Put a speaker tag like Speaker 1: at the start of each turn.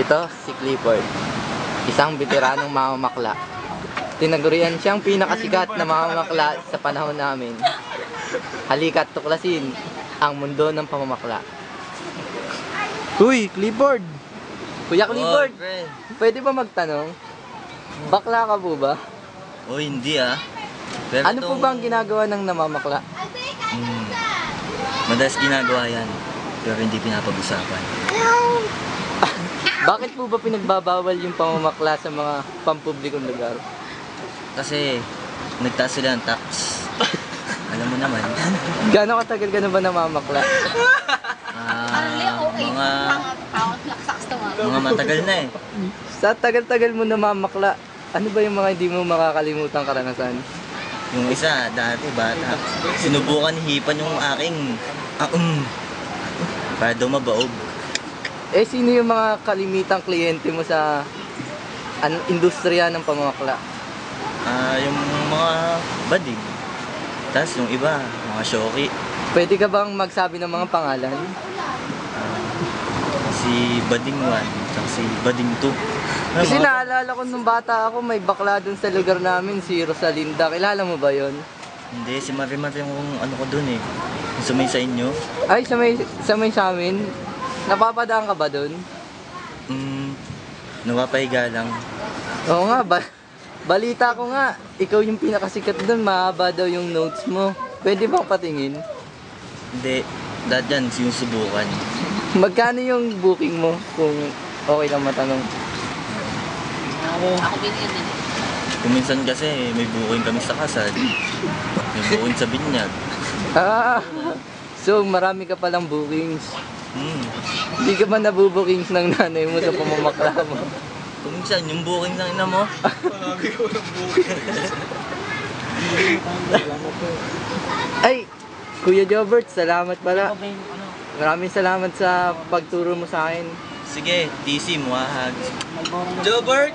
Speaker 1: Ito, si Clifford. Isang veteranong mamamakla. Tinagurian siyang pinakasikat na mamamakla sa panahon namin. Halika't tuklasin ang mundo ng pamamakla.
Speaker 2: Uy, Clifford!
Speaker 1: Kuya Clifford,
Speaker 3: Oh,
Speaker 1: pwede ba magtanong? Bakla ka po ba?
Speaker 3: Oh, hindi ah. Pero
Speaker 1: Ano po
Speaker 3: tong-
Speaker 1: ba ang ginagawa ng namamakla?
Speaker 3: Hmm. Madalas ginagawa yan. Pero hindi pinapag-usapan.
Speaker 1: Bakit po ba pinagbabawal yung pamamakla sa mga pampublikong lugar?
Speaker 3: Kasi nagtaas sila ng tax. Alam mo naman.
Speaker 1: Gano'ng katagal ka na ba namamakla?
Speaker 3: Ah, mga
Speaker 4: mga.
Speaker 3: mga matagal na eh.
Speaker 1: Sa tagal-tagal mo namamakla, ano ba yung mga hindi mo makakalimutang karanasan?
Speaker 3: Yung isa, dati bata. Sinubukan hipan yung aking aum. Para daw mabaog.
Speaker 1: Eh, sino yung mga kalimitang kliyente mo sa an industriya ng pamamakla?
Speaker 3: Ah, yung mga bading. Tapos yung iba, mga shoki.
Speaker 1: Pwede ka bang magsabi ng mga pangalan?
Speaker 3: Ah, si Bading 1, tsaka si Bading 2. Ano,
Speaker 1: Kasi
Speaker 3: mga-
Speaker 1: naalala ko nung bata ako, may bakla dun sa lugar namin, si Rosalinda. Kilala mo ba yon?
Speaker 3: Hindi, si Marimat yung ano ko dun eh. Yung sumay sa inyo.
Speaker 1: Ay, sa may, sa may sa amin. Napapadaan ka ba dun?
Speaker 3: Mm, napapahiga lang.
Speaker 1: Oo nga, ba balita ko nga, ikaw yung pinakasikat dun, mahaba daw yung notes mo. Pwede bang patingin?
Speaker 3: Hindi, dahil yan, sinusubukan.
Speaker 1: Magkano yung booking mo kung okay lang matanong?
Speaker 4: Ako din yun eh.
Speaker 3: Kung minsan kasi, may bukuin kami sa kasal. May bukuin sa binyag.
Speaker 1: Ah, so marami ka palang bookings.
Speaker 3: Hmm.
Speaker 1: Hindi ka ba nabubookings ng nanay mo sa pamamakla mo?
Speaker 3: Kung minsan, yung booking ng ina mo,
Speaker 1: Ay, Kuya Jobert, salamat pala. Maraming salamat sa pagturo mo sa akin.
Speaker 3: sige, TC mo, hahag. Jobert!